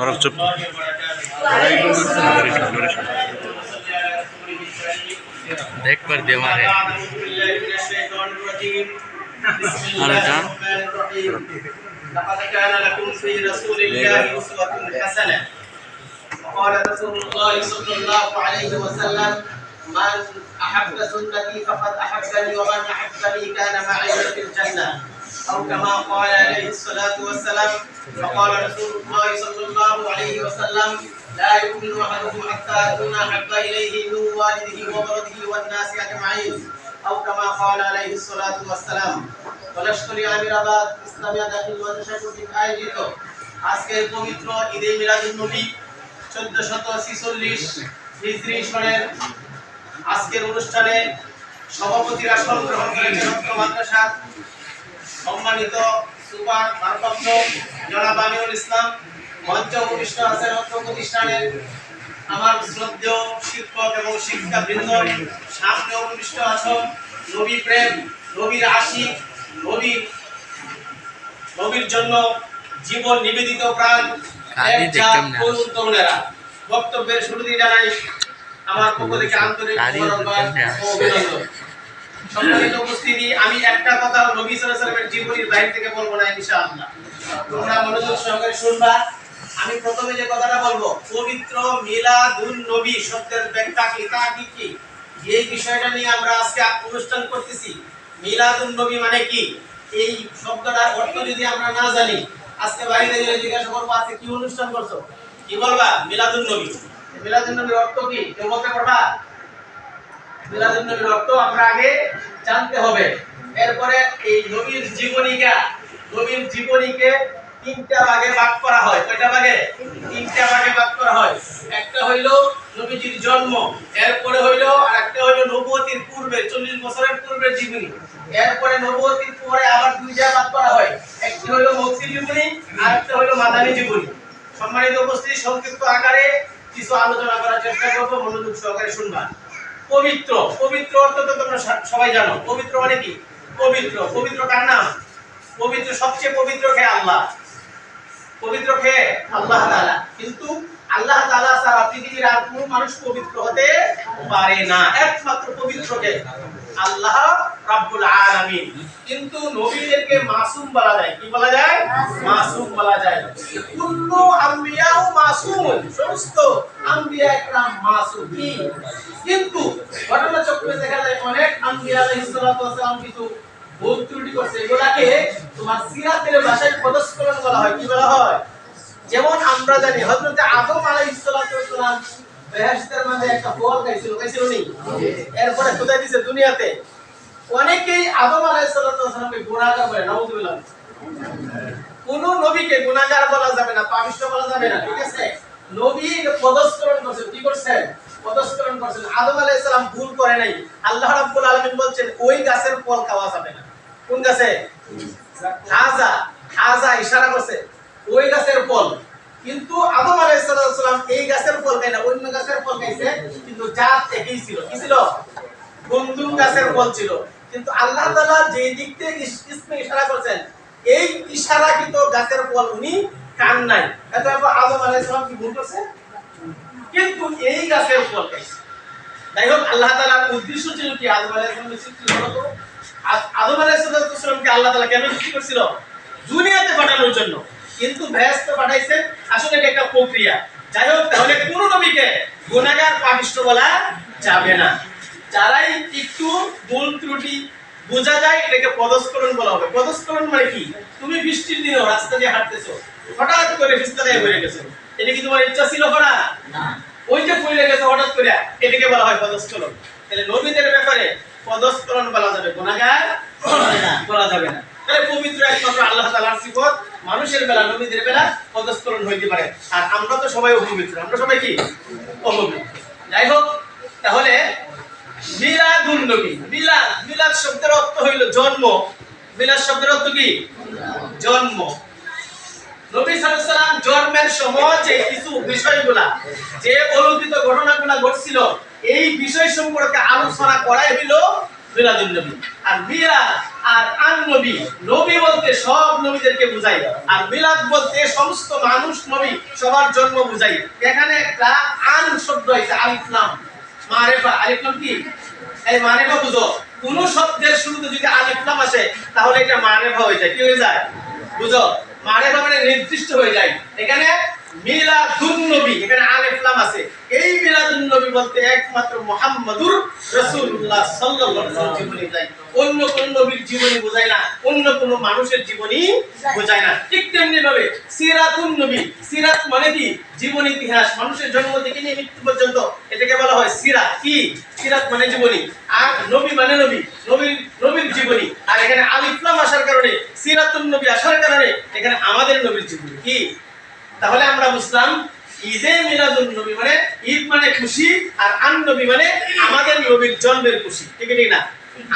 మరొక చెప్పు देख पर देवा है अरे जान لقد كان لكم في رسول الله أسوة حسنة. وقال رسول الله صلى الله عليه وسلم من أحب سنتي فقد أحبني ومن أحبني كان معي في الجنة. أو كما قال عليه الصلاة والسلام فقال رسول الله صلى الله عليه وسلم لا يؤمن أحدكم حتى أكون أحب إليه من والده وولده والناس أجمعين أو كما قال عليه الصلاة والسلام কলেশ্বরী আমিরাবাদ ইসলামিয়া দাখিল মাদ্রাসা কর্তৃক আয়োজিত আজকের পবিত্র ঈদে মিলাদুন নবী চোদ্দ শত ছিচল্লিশ হিজরি সনের আজকের অনুষ্ঠানে সভাপতির আসন গ্রহণ করেছেন অত্র মাদ্রাসা সম্মানিত সুপার ভারপ্রাপ্ত জনাব আমিরুল ইসলাম মঞ্চ উপবিষ্ট আছেন অত্র প্রতিষ্ঠানের আমার শ্রদ্ধেয় শিক্ষক এবং শিক্ষিকা বৃন্দ সামনে উপবিষ্ট আছেন নবী প্রেম নবীর আশিক নবীর নবীর জন্য জীবন নিবেদিত প্রাণ তরুণেরা বক্তব্যের শুরুতেই জানাই আমার পক্ষ থেকে আন্তরিক অভিনন্দন। সম্মানিত উপস্থিতি, আমি একটা কথা নবী সাল্লাল্লাহু জীবনীর বাইরে থেকে বলব না, ইনশাআল্লাহ। তোমরা মনোযোগ সহকারে শুনবা। আমি প্রথমে যে কথাটা বলব, পবিত্র মিলাদুন নবী শব্দের ব্যাখ্যা কি, তা কি কি? এই বিষয়টা নিয়ে আমরা আজকে অনুষ্ঠান করতেছি। মিলাদুন নবী মানে কি? এই শব্দটার অর্থ যদি আমরা না জানি, আজকে বাইরে গেলে জিজ্ঞাসা করব, আজকে কি অনুষ্ঠান করছ? কি বলবা? মিলাদুন নবী। মিলাদুন নবীর অর্থ কি? কেউ বলতে পারবা? মিলাদুন নবীর অর্থ আমরা আগে জানতে হবে। এরপরে এই নবীর জীবনীকা, নবীর জীবনীকে তিনটা ভাগে ভাগ করা হয়। কয়টা ভাগে? তিনটা ভাগে ভাগ করা হয়। একটা হইল নবীজির জন্ম, এরপরে হইল আর একটা হইল নবুয়তির পূর্বে 40 বছরের পূর্বের জীবনী। এরপরে নবুয়তির পরে আবার দুইটা ভাগ করা হয়। একটি হইল মক্কি জীবনী আর একটা হইল মাদানী জীবনী। সম্মানিত উপস্থিতি, সংক্ষিপ্ত আকারে কিছু আলোচনা করার চেষ্টা করব। মনোযোগ সহকারে শুনবা। পবিত্র পবিত্র অর্থ তো তোমরা সবাই জানো। পবিত্র মানে কি? পবিত্র। পবিত্র কার নাম? পবিত্র, সবচেয়ে পবিত্র কে? আল্লাহ। পবিত্র কে? আল্লাহ তাআলা। কিন্তু আল্লাহ তাআলা সারা পৃথিবীর আর কোনো মানুষ পবিত্র হতে পারে না। একমাত্র পবিত্র কে? আল্লাহ রাব্বুল আলামিন। কিন্তু নবীদেরকে মাসুম বলা যায়। কি বলা যায়? মাসুম। বলা যায়। কুল্লু আম্বিয়াও মাসুম। সমস্ত আম্বিয়া একরাম মাসুম। কিন্তু ঘটনা চক্রে দেখা যায় অনেক আম্বিয়া আলাইহিস সালাতু ওয়াস কিছু ভুল ত্রুটি করছে। এগুলাকে তোমার সিরাতের ভাষায় পদস্খলন বলা হয়। কি বলা হয়? যেমন আমরা জানি হযরত আদম আলাইহিস সালাতু ওয়াস সালাম বেহেশতের মধ্যে একটা ফল খাইছিল খাইছিল নি? এরপরে কোথায় দিছে দুনিয়াতে। অনেকেই আদম আলাইহিস সালাতু ওয়াস সালামকে গুনাহগার বলে কোন নবীকে গুনাহগার বলা যাবে না পাপিষ্ঠ বলা যাবে না ঠিক আছে? নবী পদস্খলন করছেন কি করছেন পদস্খলন করছেন আদম আলাইহিস সালাম ভুল করে নাই। আল্লাহ রাব্বুল আলামিন বলছেন ওই গাছের ফল খাওয়া যাবে না। কোন গাছে? হাজা হাজা ইশারা করছে ওই গাছের ফল। কিন্তু আদম আলাইহিস সালাম এই গাছের ফল খায় না, অন্য গাছের ফল খাইছে, কিন্তু জাত একই ছিল। কি ছিল? গন্ধুম গাছের ফল ছিল। কিন্তু আল্লাহ তাআলা যে দিক থেকে ইশারা করছেন, এই ইশারাকৃত গাছের ফল উনি খান নাই। এত আদম আলাইহিস সালাম কি ভুল করছে? কিন্তু এই গাছের ফল খাইছে। যাই হোক আল্লাহ তাআলার উদ্দেশ্য ছিল কি আদম আলাইহিস সালামের সৃষ্টি হলো তো? আ- আদম আলাইহিস সালামকে আল্লাহ তালা কেন সৃষ্টি করছিল? দুনিয়াতে পাঠানোর জন্য। কিন্তু বেহেশত পাঠাইছেন আসলে এটা একটা প্রক্রিয়া। যাই হোক তাহলে কোন নবীকে গুনাহগার পাপিষ্ঠ বলা যাবে না। যারাই একটু ভুল ত্রুটি বোঝা যায় এটাকে পদস্খলন বলা হবে। পদস্খলন মানে কি? তুমি বৃষ্টির দিনেও রাস্তা দিয়ে হাঁটতেছো হঠাৎ করে রাস্তায় হয়ে গেছো। এটা কি তোমার ইচ্ছা ছিল করা? না। ওই যে পড়ে গেছে হঠাৎ করে এটাকে বলা হয় পদস্করণ তাহলে নবীদের ব্যাপারে পদস্করণ বলা যাবে গুনাহগার বলা যাবে না। তাহলে পবিত্র একমাত্র আল্লাহ তাআলার সিফত মানুষের বেলা, নবীদের বেলা পদস্খলন হইতে পারে। আর আমরা তো সবাই অপবিত্র। আমরা সবাই কি? অপবিত্র। যাই হোক, তাহলে মিলাদুন নবী, মিলাদ মিলাদ শব্দের অর্থ হইল জন্ম। মিলাদ শব্দের অর্থ কি? জন্ম। নবী জন্মের সময় কিছু বিষয়গুলা, যে অলৌকিক ঘটনাগুলা ঘটছিল, এই বিষয় সম্পর্কে আলোচনা করাই হইল মিলাদুন নবী। আর মিলাদ আর আন নবী। নবী বলতে সব নবীদেরকে বোঝায় আর মিলাদ বলতে সমস্ত মানুষ নবী, সবার জন্ম বোঝায় এখানে একটা আন শব্দ হয়েছে, আলিফ নাম মারেফা, আলিফ নাম কি? এই মারেফা বুঝো। কোন শব্দের শুরুতে যদি আলিফ নাম আসে, তাহলে এটা মারেফা হয়ে যায়। কি হয়ে যায়? বুঝো? মারেফা মানে নির্দিষ্ট হয়ে যায়। এখানে জীবনী মানে জীবন, ইতিহাস, মানুষের জন্ম থেকে নিয়ে মৃত্যু পর্যন্ত, এটাকে বলা হয় সিরাত। কি? সিরাত মানে জীবনী। আর নবী মানে নবী, নবীর নবীর জীবনী। আর এখানে আলিফ লাম আসার কারণে সিরাতুন নবী আসার কারণে, এখানে আমাদের নবীর জীবনী। কি? তাহলে আমরা বুঝলাম ঈদে মিলাদুন নবী মানে ঈদ মানে খুশি আর আন নবী মানে আমাদের নবীর জন্মের খুশি ঠিক ঠিক না?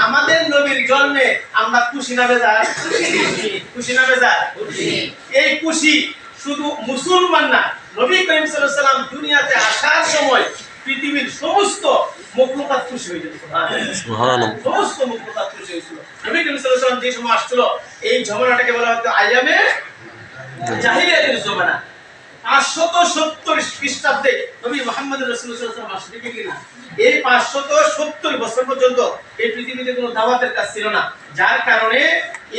আমাদের নবীর জন্মে আমরা খুশি না বেজার? খুশি না বেজার? এই খুশি শুধু মুসলমান না নবী করিম সাল্লাল্লাহু আলাইহি সাল্লাম দুনিয়াতে আসার সময় পৃথিবীর সমস্ত মখলুকাত খুশি হয়ে যেত সুবহানাল্লাহ। সমস্ত মখলুকাত খুশি হয়েছিল। নবী করিম সাল্লাল্লাহু আলাইহি সাল্লাম যে সময় আসছিল এই ঝগড়াটাকে বলা হতো আয়ামে জাহিলিয়াতের জমানা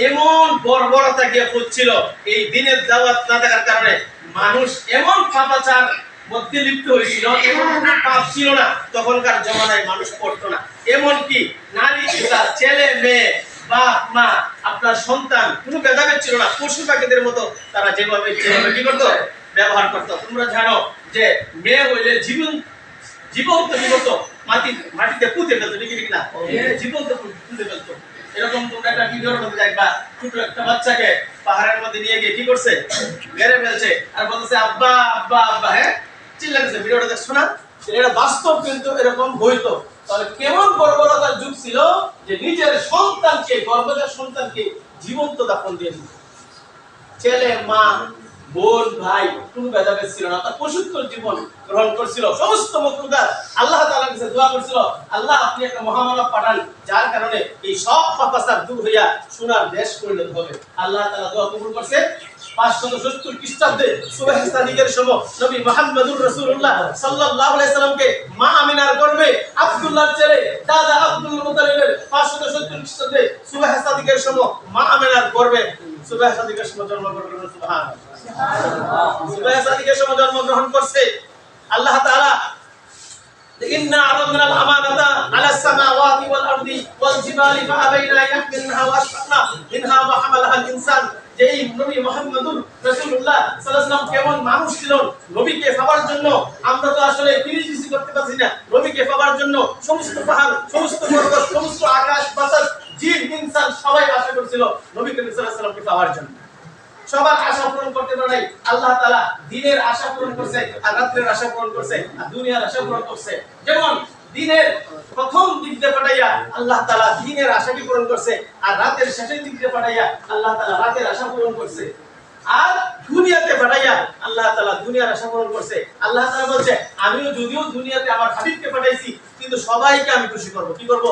এমন মানুষ এমন পাপাচার মধ্যে লিপ্ত হয়েছিল, এমন পাপ ছিল না, তখনকার জমানায় মানুষ করতো না। এমনকি নারী ছেলে, মেয়ে, বাপ, মা, আপনার সন্তান, কোনো ভেদাভেদ ছিল না পশু পাখিদের মতো তারা যেভাবে যেভাবে কি করতো? ব্যবহার করতো তোমরা জানো যে মেয়ে হইলে জীবন জীবন্ত জীবন্ত মাটি মাটিতে পুঁতে ফেলতো ঠিক ঠিক না? জীবন্ত পুঁতে ফেলতো। এরকম তোমরা একটা ভিডিওর মধ্যে দেখবা। ছোট একটা বাচ্চাকে পাহাড়ের মধ্যে নিয়ে গিয়ে কি করছে? মেরে ফেলছে। আর বলতেছে আব্বা আব্বা আব্বা হ্যাঁ? চিল্লাচ্ছে ভিডিওটা দেখছ না? এটা বাস্তব কিন্তু এরকম হইতো। তাহলে কেমন বর্বরতার যুগ ছিল যে নিজের সন্তানকে গর্ভজাত সন্তানকে জীবন্ত দাপন দিয়ে দিত। ছেলে মা বোন, ভাই, কোনো ভেদাভেদ ছিল না। তার পশুত্তর জীবন গ্রহণ করছিল। সমস্ত মকলুকাত আল্লাহ তাআলার কাছে দোয়া করছিল, আল্লাহ, আপনি একটা মহামানব পাঠান, যার কারণে এই সব পাপাসার দূর হইয়া সোনার দেশ পরিণত হবে। আল্লাহ তাআলা দোয়া কবুল করছে। পাঁচশত সত্তর খ্রিস্টাব্দে সুবাহ সাদিকের সময় নবী মোহাম্মদুর রাসূলুল্লাহ সাল্লাল্লাহু আলাইহি সাল্লামকে মা আমিনার গর্ভে আব্দুল্লাহর ছেলে দাদা আব্দুল মুতালিবের পাঁচশত সত্তর খ্রিস্টাব্দে সুবাহ সাদিকের সময় মা আমিনার গর্ভে সুবাহ সাদিকের সময় জন্মগ্রহণ করেন সুবহানাল্লাহ সুবাহ সাদিকের সময় জন্মগ্রহণ করছে আল্লাহ তাআলা إنا عرضنا الأمانة على السماوات والأرض والجبال فأبين أن يحملنها وأشفقن منها وحملها الإنسان যেই নবী মুহাম্মদুর রাসূলুল্লাহ সাল্লাল্লাহু আলাইহি ওয়াসাল্লাম কেমন মানুষ ছিলেন নবীকে পাওয়ার জন্য আমরা তো আসলে তিরিশ বিসি করতে পারছি না নবীকে পাওয়ার জন্য সমস্ত পাহাড় সমস্ত পর্বত সমস্ত আকাশ বাতাস জিন, ইনসান সবাই আশা করছিল নবী করিম সাল্লাল্লাহু পাওয়ার জন্য। সবার আশা পূরণ করতে পারে আল্লাহ তাআলা দিনের আশা পূরণ করছে আর আশা পূরণ করছে আর দুনিয়ার আশা পূরণ করছে। যেমন দিনের প্রথম পাঠাইয়া আল্লাহ তাআলা দিনের আশাকে পূরণ করছে আর রাতের শেষের পাঠাইয়া আল্লাহ তাআলা রাতের আশা পূরণ করছে। আর দুনিয়াতে পাঠাইয়া আল্লাহ তাআলা দুনিয়ার আশা পূরণ করছে। আল্লাহ তাআলা বলছে, আমিও যদিও দুনিয়াতে আমার হাবিবকে পাঠাইছি, কিন্তু সবাইকে আমি খুশি করব। কি করব?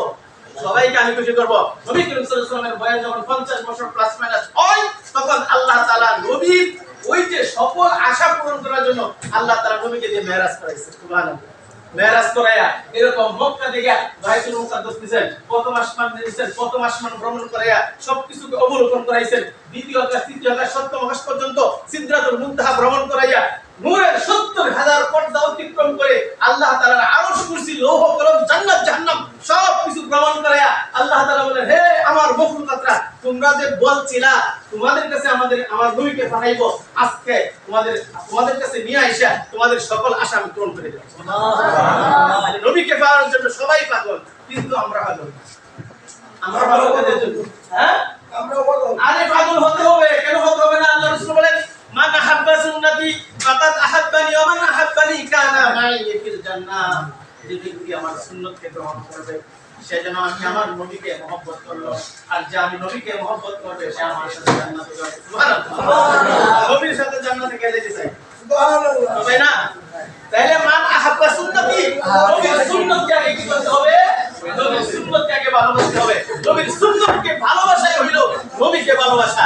সবাইকে আমি খুশি করব। নবী করিম বয়স যখন 50 বছর প্লাস মাইনাস হয়, তখন আল্লাহ নবী ওই যে সকল আশা পূরণ করার জন্য আল্লাহ নবীকে দিয়ে মেরাজ করাইছে মেরাজ করাইয়া এরকম মক্কা থেকে বাইতুল ভ্রমণ করাইয়া সবকিছুকে অবলোকন করাইছেন, দ্বিতীয় আকাশ তৃতীয় সপ্তম আকাশ পর্যন্ত সিদরাতুল মুনতাহা ভ্রমণ করাইয়া নূরের সত্তর হাজার পর্দা অতিক্রম করে আল্লাহ তাআলার আরশ কুরসি লৌহ কলম জান্নাত জাহান্নাম সব কিছু ভ্রমণ করাইয়া আল্লাহ তাআলা বলেন হে আমার মখলুকাতরা তোমরা যে বলছিলা তোমাদের কাছে আমাদের আমার নবীকে পাঠাইবো আজকে তোমাদের তোমাদের কাছে নিয়ে আইসা তোমাদের সকল আশা আমি পূরণ করে দেব। নবীকে পাওয়ার জন্য সবাই পাগল কিন্তু আমরা পাগল। আমরা পাগল জন্য হ্যাঁ? আরে পাগল হতে হবে কেন হতে হবে না? আল্লাহ রাসূল বলেন মান আহাব্বা সুন্নতি ফাকাদ আহাব্বানি ওয়া মান আহাব্বানি কানা ফিল যে ব্যক্তি আমার সুন্নতকে গ্রহণ করবে সে যেন আমি আমার নবীকে মহব্বত করল আর যে আমি নবীকে মহব্বত করবে সে আমার সাথে যাবে। নবীর সাথে জান্নাতে গেলে যে চাই? না? তাহলে মান আহাব্বা সুন্নতি। নবীর কি করতে হবে? নবীর ভালোবাসতে হবে। নবীর ভালোবাসাই নবীকে ভালোবাসা।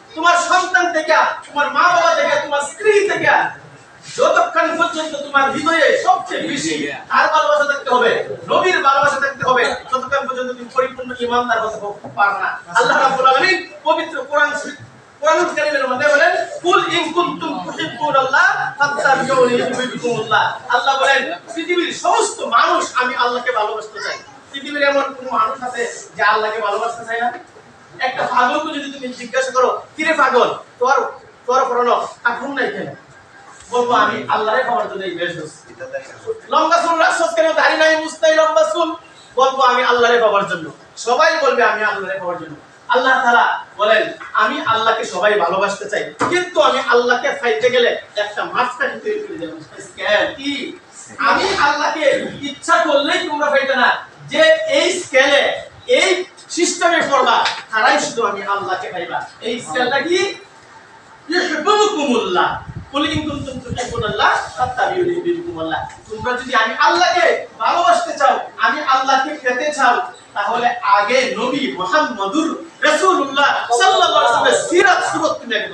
তোমার সন্তান থেকে তোমার মা বাবা থেকে তোমার স্ত্রী থেকে যতক্ষণ পর্যন্ত তোমার হৃদয়ে সবচেয়ে বেশি কার ভালোবাসা থাকতে হবে নবীর ভালোবাসা থাকতে হবে ততক্ষণ পর্যন্ত তুমি পরিপূর্ণ ইমানদার হতে পারবে না। আল্লাহ রাব্বুল আলামিন পবিত্র কোরআন কোরআন কারীমের মধ্যে বলেন কুল ইন কুনতুম তুহিব্বুনাল্লাহ ফাত্তাবিউনি ইউহিব্বুকুমুল্লাহ। আল্লাহ বলেন পৃথিবীর সমস্ত মানুষ আমি আল্লাহকে ভালোবাসতে চাই। পৃথিবীর এমন কোন মানুষ আছে যে আল্লাহকে ভালোবাসতে চায় না? একটা পাগলকে যদি তুমি জিজ্ঞাসা করো কিরে পাগল তোর তোর পড়ানো আগুন নাই কেন? বলব আমি আল্লাহরে খাওয়ার জন্য এই বেশ লম্বা চুল রাখছস কেন দাড়ি নাই মুস্তাই লম্বা চুল। বলব আমি আল্লাহরে পাওয়ার জন্য। সবাই বলবে আমি আল্লাহরে পাওয়ার জন্য। আল্লাহ তাআলা বলেন আমি আল্লাহকে সবাই ভালোবাসতে চাই কিন্তু আমি আল্লাহকে পাইতে গেলে একটা মাঝখানে তৈরি করে দেব। কি? আমি আল্লাহকে ইচ্ছা করলেই তোমরা পাইতে না। যে এই স্কেলে এই সিস্টেমে পড়বা তারাই শুধু আমি আল্লাহকে পাইবা এই স্কেলটা কি? ফাত্তাবিউনি ইউহিব্বুকুমুল্লাহ। তোমরা যদি আমি আল্লাহকে ভালোবাসতে চাও, আমি আল্লাহকে পেতে চাও, তাহলে আগে নবী মুহাম্মদুর রাসূলুল্লাহ সাল্লাল্লাহু আলাইহি সিরাত সুরত তুমি আগে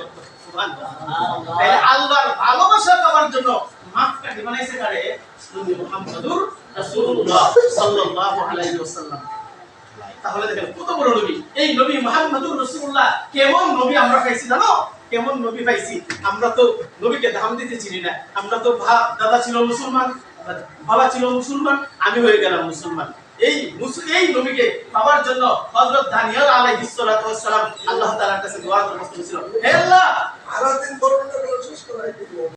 তাহলে আল্লাহর ভালোবাসা পাওয়ার জন্য মাপকাঠি বানাইছে কারে? নবী মুহাম্মদুর রাসূলুল্লাহ সাল্লাল্লাহু আলাইহি তাহলে দেখেন, কত বড় নবী? এই নবী মুহাম্মদুর রাসূলুল্লাহ, কেমন নবী আমরা পাইছি জানো? কেমন নবী পাইছি? আমরা তো নবীকে দাম দিতে চিনি না। আমরা তো ভাব দাদা ছিল মুসলমান, বাবা ছিল মুসলমান, আমি হয়ে গেলাম মুসলমান। এই এই নবীকে পাওয়ার জন্য হযরত দানিয়েল আলাইহিস সালাতু ওয়াস সালাম আল্লাহ তাআলার কাছে দোয়া করতে ছিল হে আল্লাহ! আরও দিন বলুন শেষ দিব।